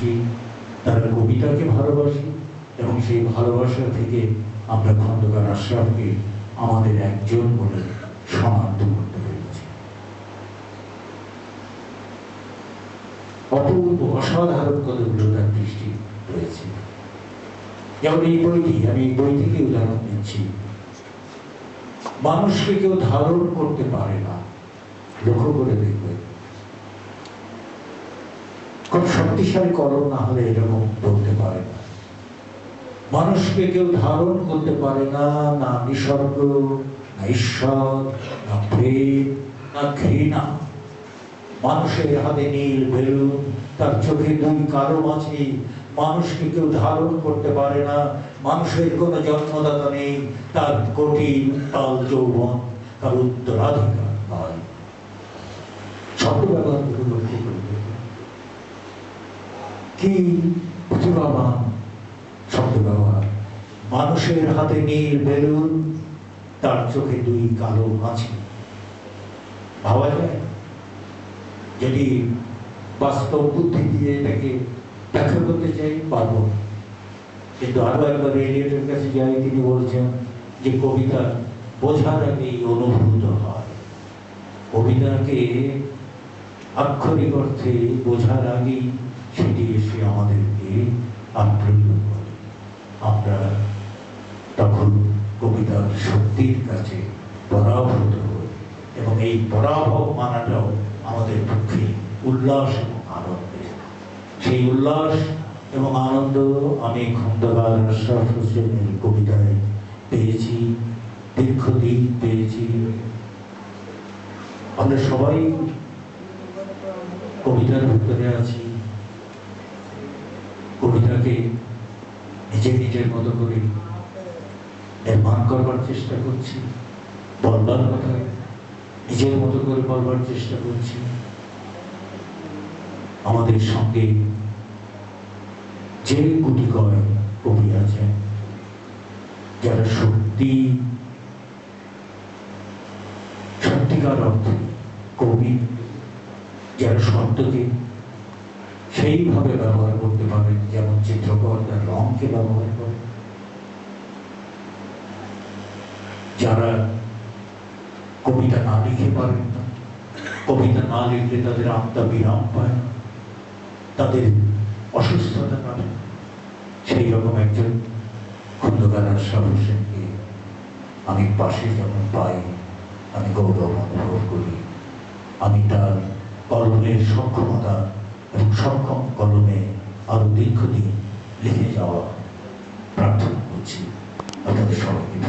এসেছি তারা কবিতাকে ভালোবাসি এবং সেই ভালোবাসা থেকে আমরা খন্দকার আশরাফকে আমাদের একজন বলে শনাক্ত করতে পেরেছি। অপূর্ব অসাধারণ কতগুলো তার দৃষ্টি রয়েছে। যেমন এই বইটি, আমি এই বই থেকে উদাহরণ দিচ্ছি। মানুষকে কেউ ধারণ করতে পারে না। লক্ষ্য করে দেখবে খুব শক্তিশালী কলম না হলে এরকম বলতে পারে না। মানুষকে কেউ ধারণ করতে পারে না না নিসর্গ, না ঈশ্বর, না প্রেম, না ঘৃণা। মানুষের হাতে নীল বেলুন, তার চোখে দুই কালো মাছি, মানুষকে কেউ ধারণ করতে পারে না। মানুষের কোনো জন্মদাতা নেই, তার কঠিন উত্তাল যৌবন, তার উত্তরাধিকার নয় শব্দ ব্যবহার করে করে। কি প্রতিভাবান শব্দ ব্যবহার? মানুষের হাতে নীল বেলুন, তার চোখে দুই কালো মাছি ভাবা যায়? যদি বাস্তব বুদ্ধি দিয়ে এটাকে ব্যাখ্যা করতে চাই, পারব। কিন্তু আরও একবার এলিয়টের কাছে যাই, তিনি বলছেন যে কবিতা বোঝার আগেই অনুভূত হয়। কবিতাকে আক্ষরিক অর্থে বোঝার আগেই এসে আমাদেরকে আপ্লুত করে। আমরা তখন কবিতার শক্তির কাছে পরাভূত হই এবং এই পরাভব মানাটাও আমাদের পক্ষে উল্লাস এবং আনন্দের। সেই উল্লাস এবং আনন্দ আমি খন্দকার আশরাফ হোসেনের কবিতায় পেয়েছি, দীর্ঘদিন পেয়েছি। আমরা সবাই কবিতার ভিতরে আছি। কবিতাকে নিজে নিজের মতো করে নির্মাণ করবার চেষ্টা করছি, বলবার কথা, নিজের মতো করে বলবার চেষ্টা করছি। আমাদের সঙ্গে যে গুটি কয় কবি আছে যারা সত্যি, সত্যিকার অর্থে কবি, যারা শব্দকে সেইভাবে ব্যবহার করতে পারেন যেমন চিত্রকর তার রঙকে ব্যবহার করে। যারা কবিতা না লিখে পারেন না, কবিতা না লিখলে তাদের আত্মা বিরাম পায় না, তাদের অসুস্থতা কাটে সেই রকম একজন খন্দকার আশরাফ হোসেনকে আমি পাশে যখন পাই, আমি গৌরব অনুভব করি, আমি তার কলমের সক্ষমতা সক্ষম কলমে আরও দীর্ঘদিন লিখে যাওয়া প্রার্থনা করছি। আপনাদের সবাইকে